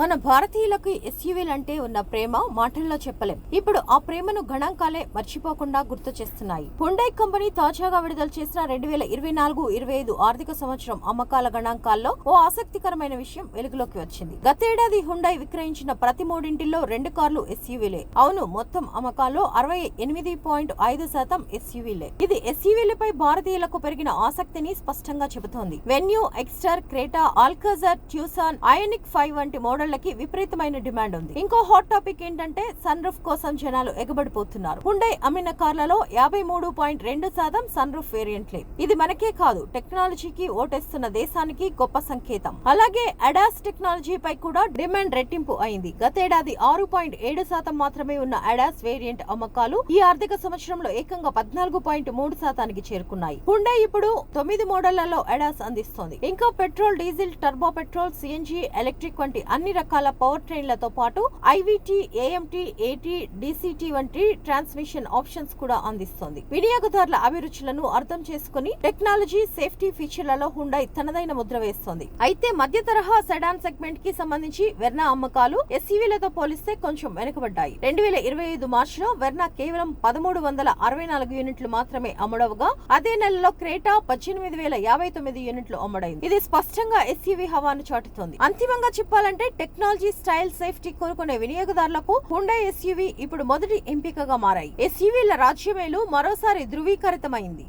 మన భారతీయులకు ఎస్యూవీలంటే ఉన్న ప్రేమ మాటల్లో చెప్పలేం. ఇప్పుడు ఆ ప్రేమను గణాంకాలే మర్చిపోకుండా గుర్తు చేస్తున్నాయి. హుండై కంపెనీ తాజాగా విడుదల చేసిన రెండు వేల ఇరవై నాలుగు ఇరవై ఐదు ఆర్థిక సంవత్సరం అమ్మకాల గణాంకాల్లో ఓ ఆసక్తికరమైన విషయం వెలుగులోకి వచ్చింది. గతేడాది హుండై విక్రయించిన ప్రతి మూడింటిల్లో రెండు కార్లు ఎస్యూవీలే. అవును మొత్తం అమ్మకాల్లో అరవై ఎనిమిది పాయింట్ ఐదు శాతం ఎస్యూవీలే. ఇది ఎస్యూవీలపై భారతీయులకు పెరిగిన ఆసక్తిని స్పష్టంగా చెబుతోంది. Venue Exter Creta Alcazar Tucson Ioniq five వంటి మోడల్ మోడళ్ళకి విపరీతమైన డిమాండ్ ఉంది. ఇంకో హాట్ టాపిక్ ఏంటంటే సన్ రూఫ్ కోసం జనాలు ఎగబడిపోతున్నారు. హుండై అమ్మిన కార్లలో యాభై మూడు పాయింట్ రెండు శాతం సన్ రూఫ్ వేరియంట్లే. ఇది మనకే కాదు టెక్నాలజీకి ఓటేస్తున్న దేశానికి గొప్ప సంకేతం. అలాగే అడాస్ టెక్నాలజీ పై కూడా డిమాండ్ రెట్టింపు అయింది. గతేడాది ఆరు పాయింట్ ఏడు శాతం మాత్రమే ఉన్న అడాస్ వేరియంట్ అమ్మకాలు ఈ ఆర్థిక సంవత్సరంలో ఏకంగా పద్నాలుగు పాయింట్ మూడు శాతానికి చేరుకున్నాయి. హుండై ఇప్పుడు తొమ్మిది మోడళ్ళలో అడాస్ అందిస్తోంది. ఇంకా petrol diesel turbo petrol CNG electric వంటి అన్ని రకాల పవర్ ట్రైన్లతో పాటు ఐవీటీ ఏఎంటీ ఏటీ డిసిటి వంటి ట్రాన్స్మిషన్ ఆప్షన్స్ కూడా అందిస్తోంది. వినియోగదారుల అభిరుచులను అర్థం చేసుకుని టెక్నాలజీ సేఫ్టీ ఫీచర్లలో హుండై తనదైన ముద్ర వేస్తోంది. అయితే మధ్య తరహా సెడాన్ సెగ్మెంట్కి సంబంధించి వెర్నా అమ్మకాలు ఎస్యూవీలతో పోలిస్తే కొంచెం వెనుకబడ్డాయి. రెండు వేల ఇరవై ఐదు మార్చిలో వెర్నా కేవలం పదమూడు వందల అరవై నాలుగు యూనిట్లు మాత్రమే అమ్ముడవగా అదే నెలలో క్రేటా పద్దెనిమిది వేల యాభై తొమ్మిది యూనిట్లు అమ్ముడైంది. ఇది స్పష్టంగా ఎస్యూవీ హవాను చాటుతోంది. అంతిమంగా చెప్పాలంటే టెక్నాలజీ స్టైల్ సేఫ్టీ కోరుకునే వినియోగదారులకు హుండా ఎస్యూవీ ఇప్పుడు మొదటి ఎంపికగా మారాయి. ఎస్యూవీల రాజ్యమేలు మరోసారి ధృవీకరితమైంది.